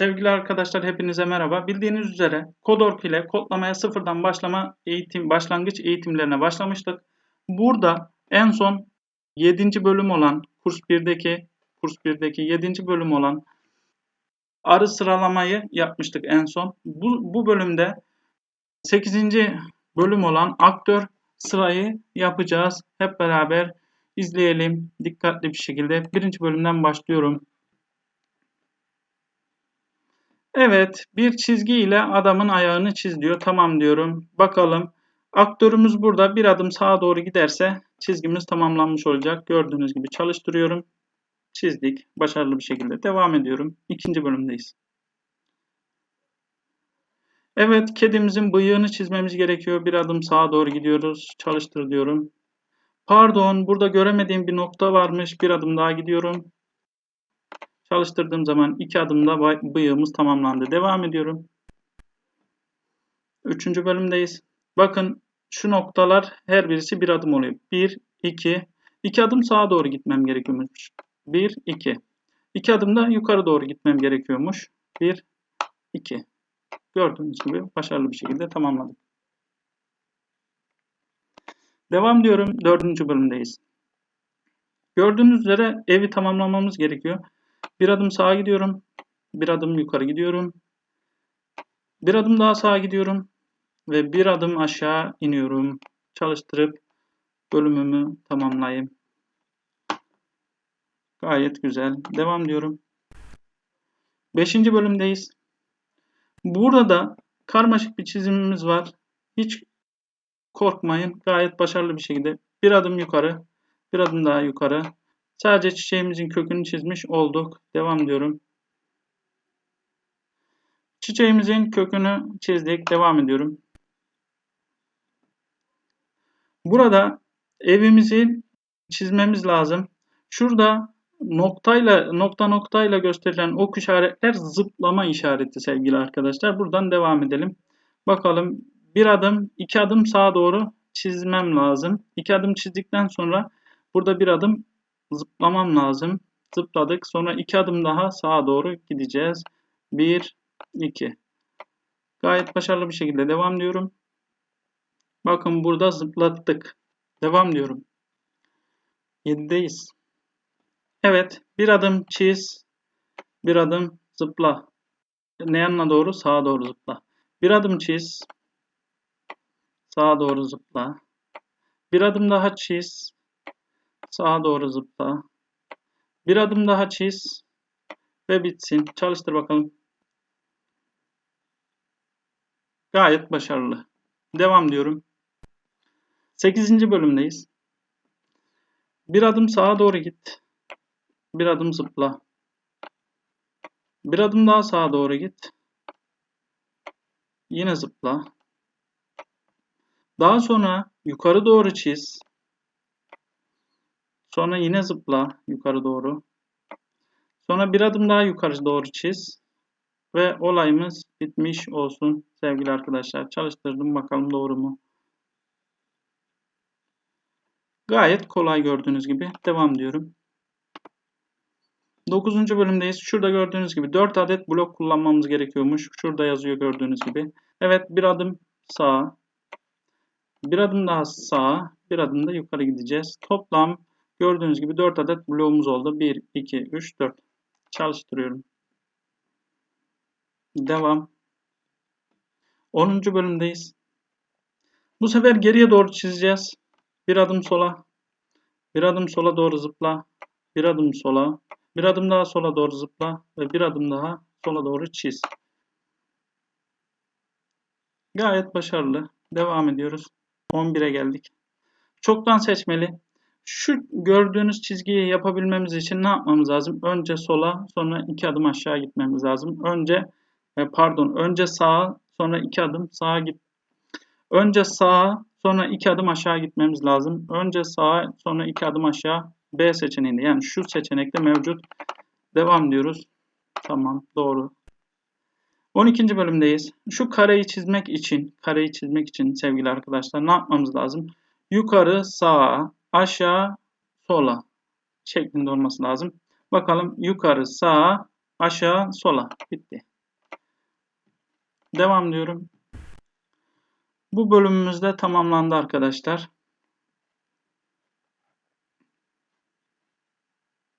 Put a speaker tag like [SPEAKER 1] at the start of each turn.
[SPEAKER 1] Sevgili arkadaşlar hepinize merhaba. Bildiğiniz üzere Kodork ile kodlamaya sıfırdan başlama eğitim başlangıç eğitimlerine başlamıştık. Burada en son 7. bölüm olan kurs 1'deki kurs 1'deki 7. bölüm olan arı sıralamayı yapmıştık en son. Bu, bu bölümde 8. bölüm olan aktör sırayı yapacağız. Hep beraber izleyelim dikkatli bir şekilde. Birinci bölümden başlıyorum. Evet, bir çizgi ile adamın ayağını çiz diyor. Tamam diyorum. Bakalım. Aktörümüz burada bir adım sağa doğru giderse çizgimiz tamamlanmış olacak. Gördüğünüz gibi çalıştırıyorum. Çizdik. Başarılı bir şekilde. Devam ediyorum. İkinci bölümdeyiz. Evet, kedimizin bıyığını çizmemiz gerekiyor. Bir adım sağa doğru gidiyoruz. Çalıştır diyorum. Pardon, burada göremediğim bir nokta varmış. Bir adım daha gidiyorum. Çalıştırdığım zaman iki adımda bıyığımız tamamlandı. Devam ediyorum. Üçüncü bölümdeyiz. Bakın şu noktalar her birisi bir adım oluyor. Bir, iki, iki adım sağa doğru gitmem gerekiyormuş. Bir, iki. İki adım da yukarı doğru gitmem gerekiyormuş. Bir, iki. Gördüğünüz gibi başarılı bir şekilde tamamladım. Devam diyorum. Dördüncü bölümdeyiz. Gördüğünüz üzere evi tamamlamamız gerekiyor. Bir adım sağa gidiyorum. Bir adım yukarı gidiyorum. Bir adım daha sağa gidiyorum. Ve bir adım aşağı iniyorum. Çalıştırıp bölümümü tamamlayayım. Gayet güzel. Devam diyorum. Beşinci bölümdeyiz. Burada da karmaşık bir çizimimiz var. Hiç korkmayın. Gayet başarılı bir şekilde bir adım yukarı, bir adım daha yukarı, Sadece çiçeğimizin kökünü çizmiş olduk. Devam diyorum. Çiçeğimizin kökünü çizdik. Devam ediyorum. Burada evimizi çizmemiz lazım. Şurada noktayla nokta noktayla gösterilen ok işaretler zıplama işareti sevgili arkadaşlar. Buradan devam edelim. Bakalım bir adım iki adım sağa doğru çizmem lazım. İki adım çizdikten sonra burada bir adım zıplamam lazım. Zıpladık. Sonra iki adım daha sağa doğru gideceğiz. 1, 2. Gayet başarılı bir şekilde devam diyorum. Bakın burada zıplattık. Devam diyorum. 7'deyiz. Evet. Bir adım çiz. Bir adım zıpla. Ne yanına doğru? Sağa doğru zıpla. Bir adım çiz. Sağa doğru zıpla. Bir adım daha çiz. Sağa doğru zıpla. Bir adım daha çiz. Ve bitsin. Çalıştır bakalım. Gayet başarılı. Devam diyorum. 8. bölümdeyiz. Bir adım sağa doğru git. Bir adım zıpla. Bir adım daha sağa doğru git. Yine zıpla. Daha sonra yukarı doğru çiz. Sonra yine zıpla yukarı doğru. Sonra bir adım daha yukarı doğru çiz. Ve olayımız bitmiş olsun sevgili arkadaşlar. Çalıştırdım bakalım doğru mu? Gayet kolay gördüğünüz gibi. Devam diyorum. 9. bölümdeyiz. Şurada gördüğünüz gibi 4 adet blok kullanmamız gerekiyormuş. Şurada yazıyor gördüğünüz gibi. Evet bir adım sağa. Bir adım daha sağa. Bir adım da yukarı gideceğiz. Toplam Gördüğünüz gibi 4 adet bloğumuz oldu. 1, 2, 3, 4. Çalıştırıyorum. Devam. 10. bölümdeyiz. Bu sefer geriye doğru çizeceğiz. Bir adım sola. Bir adım sola doğru zıpla. Bir adım sola. Bir adım daha sola doğru zıpla. Ve bir adım daha sola doğru çiz. Gayet başarılı. Devam ediyoruz. 11'e geldik. Çoktan seçmeli. Şu gördüğünüz çizgiyi yapabilmemiz için ne yapmamız lazım? Önce sola sonra iki adım aşağı gitmemiz lazım. Önce e, pardon önce sağa sonra iki adım sağa git. Önce sağa sonra iki adım aşağı gitmemiz lazım. Önce sağa sonra iki adım aşağı B seçeneğinde yani şu seçenekte mevcut. Devam diyoruz. Tamam doğru. 12. bölümdeyiz. Şu kareyi çizmek için, kareyi çizmek için sevgili arkadaşlar ne yapmamız lazım? Yukarı sağa, aşağı sola şeklinde olması lazım. Bakalım yukarı sağa aşağı sola. Bitti. Devam diyorum. Bu bölümümüzde tamamlandı arkadaşlar.